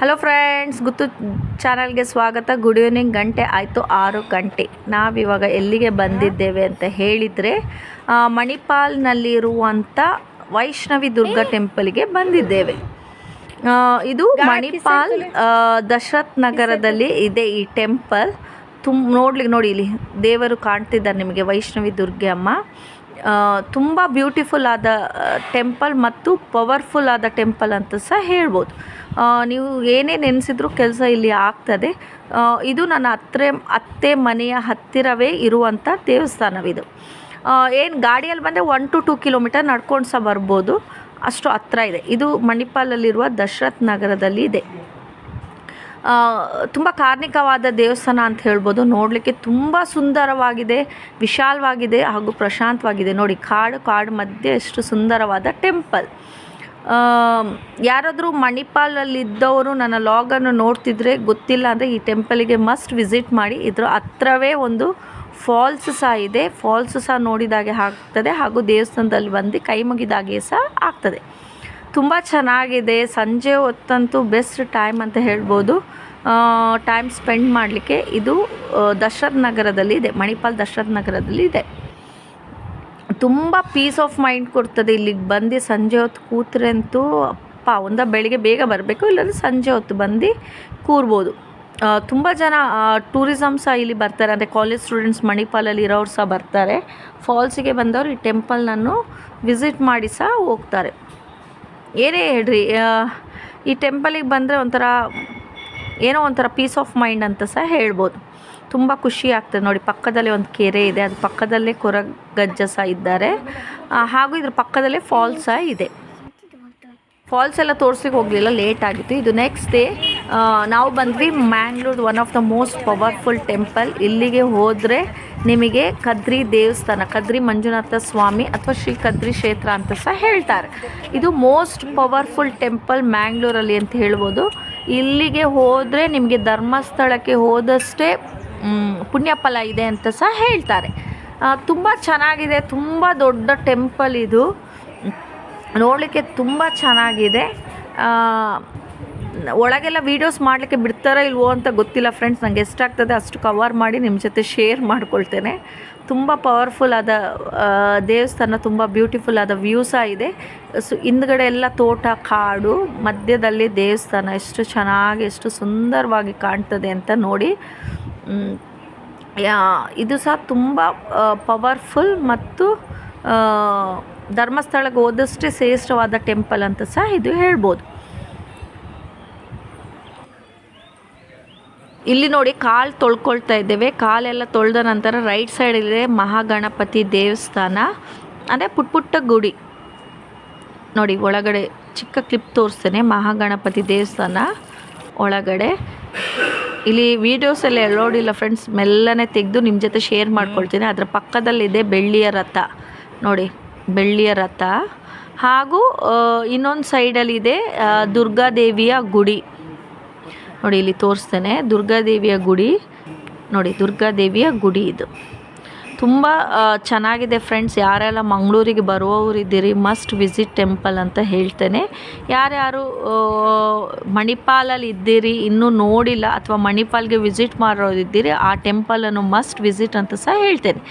Hello friends ಗುತ್ತು ಚಾನಲ್ಗೆ ಸ್ವಾಗತ. Good evening ಗಂಟೆ ಆಯಿತು ಆರು ಗಂಟೆ. ನಾವಿವಾಗ ಎಲ್ಲಿಗೆ ಬಂದಿದ್ದೇವೆ ಅಂತ ಹೇಳಿದರೆ ಮಣಿಪಾಲ್ನಲ್ಲಿರುವಂಥ ವೈಷ್ಣವಿ ದುರ್ಗಾ ಟೆಂಪಲ್ಗೆ ಬಂದಿದ್ದೇವೆ. ಇದು ಮಣಿಪಾಲ್ ದಶರಥ್ ನಗರದಲ್ಲಿ ಇದೆ ಈ ಟೆಂಪಲ್ ತುಂಬ ನೋಡ್ಲಿಕ್ಕೆ ನೋಡಿ ಇಲ್ಲಿ ದೇವರು ಕಾಣ್ತಿದ್ದಾರೆ ನಿಮಗೆ ವೈಷ್ಣವಿ ದುರ್ಗೆ ಅಮ್ಮ ತುಂಬ ಬ್ಯೂಟಿಫುಲ್ ಆದ ಟೆಂಪಲ್ ಮತ್ತು ಪವರ್ಫುಲ್ ಆದ ಟೆಂಪಲ್ ಅಂತ ಸಹ ಹೇಳ್ಬೋದು. ನೀವು ಏನೇ ನೆನೆಸಿದ್ರು ಕೆಲಸ ಇಲ್ಲಿ ಆಗ್ತದೆ. ಇದು ನನ್ನ ಹತ್ತಿರ ಅತ್ತೆ ಮನೆಯ ಹತ್ತಿರವೇ ಇರುವಂಥ ದೇವಸ್ಥಾನವಿದು. ಏನು ಗಾಡಿಯಲ್ಲಿ ಬಂದರೆ ಒನ್ ಟು ಟೂ ಕಿಲೋಮೀಟರ್ ನಡ್ಕೊಂಡು ಸಹ ಬರ್ಬೋದು. ಅಷ್ಟು ಹತ್ರ ಇದೆ. ಇದು ಮಣಿಪಾಲಲ್ಲಿರುವ ದಶರಥ್ ನಗರದಲ್ಲಿ ಇದೆ. ತುಂಬ ಕಾರ್ಣಿಕವಾದ ದೇವಸ್ಥಾನ ಅಂತ ಹೇಳ್ಬೋದು. ನೋಡಲಿಕ್ಕೆ ತುಂಬ ಸುಂದರವಾಗಿದೆ, ವಿಶಾಲವಾಗಿದೆ ಹಾಗೂ ಪ್ರಶಾಂತವಾಗಿದೆ. ನೋಡಿ, ಕಾಡು ಕಾಡು ಮಧ್ಯೆ ಎಷ್ಟು ಸುಂದರವಾದ ಟೆಂಪಲ್. ಯಾರಾದರೂ ಮಣಿಪಾಲಲ್ಲಿದ್ದವರು ನನ್ನ ಲಾಗನ್ನು ನೋಡ್ತಿದ್ರೆ ಗೊತ್ತಿಲ್ಲ ಅಂದರೆ ಈ ಟೆಂಪಲಿಗೆ ಮಸ್ಟ್ ವಿಸಿಟ್ ಮಾಡಿ. ಇದರ ಹತ್ರವೇ ಒಂದು ಫಾಲ್ಸ್ ಸಹ ಇದೆ. ಫಾಲ್ಸ್ ಸಹ ನೋಡಿದಾಗೆ ಆಗ್ತದೆ ಹಾಗೂ ದೇವಸ್ಥಾನದಲ್ಲಿ ಬಂದು ಕೈ ಮುಗಿದಾಗೆ ಸಹ ಆಗ್ತದೆ. ತುಂಬ ಚೆನ್ನಾಗಿದೆ. ಸಂಜೆ ಹೊತ್ತಂತೂ ಬೆಸ್ಟ್ ಟೈಮ್ ಅಂತ ಹೇಳ್ಬೋದು. ಟೈಮ್ ಸ್ಪೆಂಡ್ ಮಾಡಲಿಕ್ಕೆ ಇದು ದಶರಥ್ ನಗರದಲ್ಲಿ ಇದೆ. ಮಣಿಪಾಲ್ ದಶರಥ್ ನಗರದಲ್ಲಿ ಇದೆ. ತುಂಬ ಪೀಸ್ ಆಫ್ ಮೈಂಡ್ ಕೊಡ್ತದೆ ಇಲ್ಲಿಗೆ ಬಂದು ಸಂಜೆ ಹೊತ್ತು ಕೂತ್ರೆ ಅಂತೂ ಅಪ್ಪ, ಒಂದು ಬೆಳಿಗ್ಗೆ ಬೇಗ ಬರಬೇಕು, ಇಲ್ಲಾಂದರೆ ಸಂಜೆ ಹೊತ್ತು ಬಂದು ಕೂರ್ಬೋದು. ತುಂಬ ಜನ ಟೂರಿಸಮ್ ಸಹ ಇಲ್ಲಿ ಬರ್ತಾರೆ. ಅಂದರೆ ಕಾಲೇಜ್ ಸ್ಟೂಡೆಂಟ್ಸ್ ಮಣಿಪಾಲಲ್ಲಿ ಇರೋರು ಸಹ ಬರ್ತಾರೆ. ಫಾಲ್ಸಿಗೆ ಬಂದವರು ಈ ಟೆಂಪಲ್ನನ್ನು ವಿಸಿಟ್ ಮಾಡಿ ಸಹ ಹೋಗ್ತಾರೆ. ಏನೇ ಹೇಳ್ರಿ ಈ ಟೆಂಪಲಿಗೆ ಬಂದರೆ ಒಂಥರ ಏನೋ ಒಂಥರ ಪೀಸ್ ಆಫ್ ಮೈಂಡ್ ಅಂತ ಸಹ ಹೇಳ್ಬೋದು. ತುಂಬ ಖುಷಿ ಆಗ್ತದೆ ನೋಡಿ, ಪಕ್ಕದಲ್ಲೇ ಒಂದು ಕೆರೆ ಇದೆ, ಅದು ಪಕ್ಕದಲ್ಲೇ ಕೊರಗಜ್ಜ ಸಹ ಇದ್ದಾರೆ. ಹಾಗೂ ಇದ್ರ ಪಕ್ಕದಲ್ಲೇ ಫಾಲ್ಸ್ ಸಹ ಇದೆ. ಫಾಲ್ಸ್ ಎಲ್ಲ ತೋರಿಸ್ಲಿಕ್ಕೆ ಹೋಗಲಿಲ್ಲ ಲೇಟ್ ಆಗಿತ್ತು. ಇದು ನೆಕ್ಸ್ಟ್ ಡೇ ನಾವು ಬಂದ್ವಿ Mangalore one of the most powerful temple ಇಲ್ಲಿಗೆ ಹೋದರೆ ನಿಮಗೆ ಕದ್ರಿ ದೇವಸ್ಥಾನ, ಕದ್ರಿ ಮಂಜುನಾಥ ಸ್ವಾಮಿ ಅಥವಾ ಶ್ರೀ ಕದ್ರಿ ಕ್ಷೇತ್ರ ಅಂತ ಸಹ ಹೇಳ್ತಾರೆ. ಇದು ಮೋಸ್ಟ್ ಪವರ್ಫುಲ್ ಟೆಂಪಲ್ ಮ್ಯಾಂಗ್ಳೂರಲ್ಲಿ ಅಂತ ಹೇಳ್ಬೋದು. ಇಲ್ಲಿಗೆ ಹೋದರೆ ನಿಮಗೆ ಧರ್ಮಸ್ಥಳಕ್ಕೆ ಹೋದಷ್ಟೇ ಪುಣ್ಯಫಲ ಇದೆ ಅಂತ ಸಹ ಹೇಳ್ತಾರೆ. ತುಂಬ ಚೆನ್ನಾಗಿದೆ, ತುಂಬ ದೊಡ್ಡ ಟೆಂಪಲ್ ಇದು. ನೋಡಲಿಕ್ಕೆ ತುಂಬ ಚೆನ್ನಾಗಿದೆ. ಒಳಗೆಲ್ಲ ವೀಡಿಯೋಸ್ ಮಾಡಲಿಕ್ಕೆ ಬಿಡ್ತಾರೋ ಇಲ್ವೋ ಅಂತ ಗೊತ್ತಿಲ್ಲ ಫ್ರೆಂಡ್ಸ್ ನನಗೆ ಎಷ್ಟಾಗ್ತದೆ ಅಷ್ಟು ಕವರ್ ಮಾಡಿ ನಿಮ್ಮ ಜೊತೆ ಶೇರ್ ಮಾಡ್ಕೊಳ್ತೇನೆ. ತುಂಬ ಪವರ್ಫುಲ್ ಆದ ದೇವಸ್ಥಾನ, ತುಂಬ ಬ್ಯೂಟಿಫುಲ್ ಆದ ವ್ಯೂ ಸಹ ಇದೆ. ಸೊ ಹಿಂದ್ಗಡೆ ಎಲ್ಲ ತೋಟ, ಕಾಡು, ಮಧ್ಯದಲ್ಲಿ ದೇವಸ್ಥಾನ ಎಷ್ಟು ಚೆನ್ನಾಗಿ, ಎಷ್ಟು ಸುಂದರವಾಗಿ ಕಾಣ್ತದೆ ಅಂತ ನೋಡಿ. ಇದು ಸಹ ತುಂಬ ಪವರ್ಫುಲ್ ಮತ್ತು ಧರ್ಮಸ್ಥಳಕ್ಕೆ ಹೋದಷ್ಟೇ ಶ್ರೇಷ್ಠವಾದ ಟೆಂಪಲ್ ಅಂತ ಸಹ ಇದು ಹೇಳ್ಬೋದು. ಇಲ್ಲಿ ನೋಡಿ ಕಾಲು ತೊಳ್ಕೊಳ್ತಾ ಇದ್ದೇವೆ. ಕಾಲೆಲ್ಲ ತೊಳೆದ ನಂತರ ರೈಟ್ ಸೈಡಲ್ಲಿದೆ ಮಹಾಗಣಪತಿ ದೇವಸ್ಥಾನ ಅಂದರೆ ಪುಟ್ಟ ಪುಟ್ಟ ಗುಡಿ. ನೋಡಿ ಒಳಗಡೆ ಚಿಕ್ಕ ಕ್ಲಿಪ್ ತೋರಿಸ್ತೇನೆ ಮಹಾಗಣಪತಿ ದೇವಸ್ಥಾನ ಒಳಗಡೆ. ಇಲ್ಲಿ ವೀಡಿಯೋಸ್ ಎಲ್ಲ ಎಲ್ಲೋಡಿಲ್ಲ ಫ್ರೆಂಡ್ಸ್ ಮೆಲ್ಲನೆ ತೆಗೆದು ನಿಮ್ಮ ಜೊತೆ ಶೇರ್ ಮಾಡ್ಕೊಳ್ತೀನಿ. ಅದರ ಪಕ್ಕದಲ್ಲಿದೆ ಬೆಳ್ಳಿಯ ರಥ. ನೋಡಿ ಬೆಳ್ಳಿಯ ರಥ. ಹಾಗೂ ಇನ್ನೊಂದು ಸೈಡಲ್ಲಿದೆ ದುರ್ಗಾದೇವಿಯ ಗುಡಿ. ನೋಡಿ, ಇಲ್ಲಿ ತೋರಿಸ್ತೇನೆ. ದುರ್ಗಾದೇವಿಯ ಗುಡಿ. ನೋಡಿ, ದುರ್ಗಾದೇವಿಯ ಗುಡಿ ಇದು. ತುಂಬ ಚೆನ್ನಾಗಿದೆ ಫ್ರೆಂಡ್ಸ್. ಯಾರೆಲ್ಲ ಮಂಗಳೂರಿಗೆ ಬರುವವರಿದ್ದೀರಿ ಮಸ್ಟ್ ವಿಸಿಟ್ ಟೆಂಪಲ್ ಅಂತ ಹೇಳ್ತೇನೆ. ಯಾರ್ಯಾರು ಮಣಿಪಾಲಲ್ಲಿ ಇದ್ದೀರಿ, ಇನ್ನೂ ನೋಡಿಲ್ಲ ಅಥವಾ ಮಣಿಪಾಲ್ಗೆ ವಿಸಿಟ್ ಮಾಡೋದಿದ್ದೀರಿ ಆ ಟೆಂಪಲನ್ನು ಮಸ್ಟ್ ವಿಸಿಟ್ ಅಂತ ಸಹ ಹೇಳ್ತೇನೆ.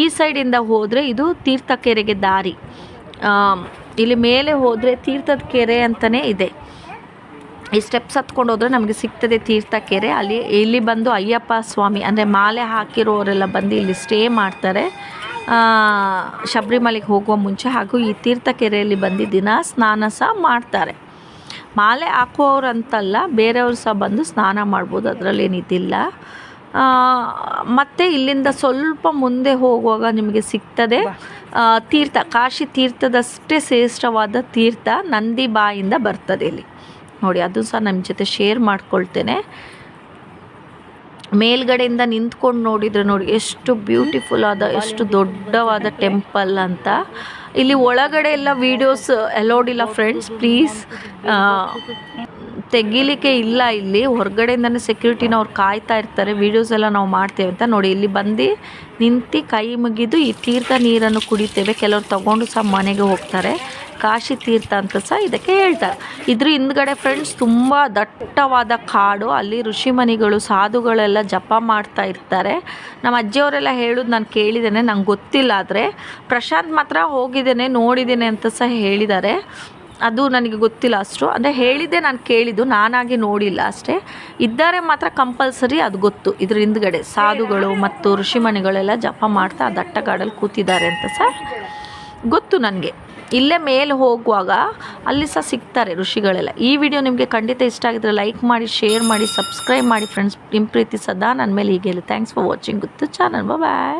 ಈ ಸೈಡಿಂದ ಹೋದರೆ ಇದು ತೀರ್ಥಕೆರೆಗೆ ದಾರಿ. ಇಲ್ಲಿ ಮೇಲೆ ಹೋದರೆ ತೀರ್ಥದ ಕೆರೆ ಅಂತಲೇ ಇದೆ. ಈ ಸ್ಟೆಪ್ಸ್ ಹತ್ಕೊಂಡು ಹೋದರೆ ನಮಗೆ ಸಿಗ್ತದೆ ತೀರ್ಥಕೆರೆ. ಅಲ್ಲಿ, ಇಲ್ಲಿ ಬಂದು ಅಯ್ಯಪ್ಪ ಸ್ವಾಮಿ, ಅಂದರೆ ಮಾಲೆ ಹಾಕಿರೋರೆಲ್ಲ ಬಂದು ಇಲ್ಲಿ ಸ್ಟೇ ಮಾಡ್ತಾರೆ. ಶಬರಿಮಲೆಗೆ ಹೋಗುವ ಮುಂಚೆ ಹಾಗೂ ಈ ತೀರ್ಥಕೆರೆಯಲ್ಲಿ ಬಂದು ದಿನ ಸ್ನಾನ ಸಹ ಮಾಡ್ತಾರೆ. ಮಾಲೆ ಹಾಕುವವ್ರು ಅಂತಲ್ಲ ಬೇರೆಯವರು ಸಹ ಬಂದು ಸ್ನಾನ ಮಾಡ್ಬೋದು ಅದರಲ್ಲೇನಿದ್ದಿಲ್ಲ ಮತ್ತು ಇಲ್ಲಿಂದ ಸ್ವಲ್ಪ ಮುಂದೆ ಹೋಗುವಾಗ ನಿಮಗೆ ಸಿಗ್ತದೆ ತೀರ್ಥ, ಕಾಶಿ ತೀರ್ಥದಷ್ಟೇ ಶ್ರೇಷ್ಠವಾದ ತೀರ್ಥ ನಂದಿ ಬಾಯಿಂದ ಬರ್ತದೆ ಇಲ್ಲಿ. ನೋಡಿ, ಅದು ಸಹ ನಮ್ಮ ಜೊತೆ ಶೇರ್ ಮಾಡ್ಕೊಳ್ತೇನೆ. ಮೇಲ್ಗಡೆಯಿಂದ ನಿಂತ್ಕೊಂಡು ನೋಡಿದರೆ ನೋಡಿ, ಎಷ್ಟು ಬ್ಯೂಟಿಫುಲ್ ಆದ, ಎಷ್ಟು ದೊಡ್ಡವಾದ ಟೆಂಪಲ್ ಅಂತ. ಇಲ್ಲಿ ಒಳಗಡೆ ಎಲ್ಲ ವೀಡಿಯೋಸ್ ಇಲ್ಲ ಫ್ರೆಂಡ್ಸ್ ಪ್ಲೀಸ್ ತೆಗಿಲಿಕ್ಕೆ ಇಲ್ಲ ಇಲ್ಲಿ. ಹೊರಗಡೆಯಿಂದನೇ ಸೆಕ್ಯೂರಿಟಿನವ್ರು ಕಾಯ್ತಾ ಇರ್ತಾರೆ ವೀಡಿಯೋಸ್ ಎಲ್ಲ ನಾವು ಮಾಡ್ತೇವೆ ಅಂತ. ನೋಡಿ, ಇಲ್ಲಿ ಬಂದು ನಿಂತು ಕೈ ಮುಗಿದು ಈ ತೀರ್ಥ ನೀರನ್ನು ಕುಡಿತೇವೆ. ಕೆಲವರು ತಗೊಂಡು ಸಹ ಮನೆಗೆ ಹೋಗ್ತಾರೆ. ಕಾಶಿ ತೀರ್ಥ ಅಂತ ಸಹ ಇದಕ್ಕೆ ಹೇಳ್ತಾರೆ. ಇದ್ರ ಹಿಂದ್ಗಡೆ ಫ್ರೆಂಡ್ಸ್ ತುಂಬ ದಟ್ಟವಾದ ಕಾಡು, ಅಲ್ಲಿ ಋಷಿಮನಿಗಳು ಸಾಧುಗಳೆಲ್ಲ ಜಪ ಮಾಡ್ತಾ ಇರ್ತಾರೆ. ನಮ್ಮ ಅಜ್ಜಿಯವರೆಲ್ಲ ಹೇಳೋದು ನಾನು ಕೇಳಿದ್ದೇನೆ, ನಂಗೆ ಗೊತ್ತಿಲ್ಲ ಆದರೆ ಪ್ರಶಾಂತ್ ಮಾತ್ರ ಹೋಗಿದ್ದೇನೆ, ನೋಡಿದ್ದೇನೆ ಅಂತ ಸಹ ಹೇಳಿದ್ದಾರೆ. ಅದು ನನಗೆ ಗೊತ್ತಿಲ್ಲ ಅಷ್ಟು. ಅಂದರೆ ಹೇಳಿದ್ದೆ ನಾನು ಕೇಳಿದ್ದು, ನಾನಾಗಿ ನೋಡಿಲ್ಲ ಅಷ್ಟೇ. ಇದ್ದಾರೆ ಮಾತ್ರ ಕಂಪಲ್ಸರಿ ಅದು ಗೊತ್ತು. ಇದ್ರ ಹಿಂದ್ಗಡೆ ಸಾಧುಗಳು ಮತ್ತು ಋಷಿಮನಿಗಳೆಲ್ಲ ಜಪ ಮಾಡ್ತಾ ಆ ದಟ್ಟಗಾಡಲ್ಲಿ ಕೂತಿದ್ದಾರೆ ಅಂತ ಸಹ ಗೊತ್ತು ನನಗೆ. ಇಲ್ಲೇ ಮೇಲೆ ಹೋಗುವಾಗ ಅಲ್ಲಿ ಸಹ ಸಿಗ್ತಾರೆ ಋಷಿಗಳೆಲ್ಲ. ಈ ವಿಡಿಯೋ ನಿಮಗೆ ಖಂಡಿತ ಇಷ್ಟ ಆಗಿದ್ರೆ ಲೈಕ್ ಮಾಡಿ ಶೇರ್ ಮಾಡಿ ಸಬ್ಸ್ಕ್ರೈಬ್ ಮಾಡಿ ಫ್ರೆಂಡ್ಸ್ ನಿಮ್ಮ ಪ್ರೀತಿ ಸದಾ ನನ್ನ ಮೇಲೆ ಹೀಗೆ ಥ್ಯಾಂಕ್ಸ್ ಫಾರ್ ವಾಚಿಂಗ್ ಗೊತ್ತು ಚಾನಲ್ ಬಾಯ್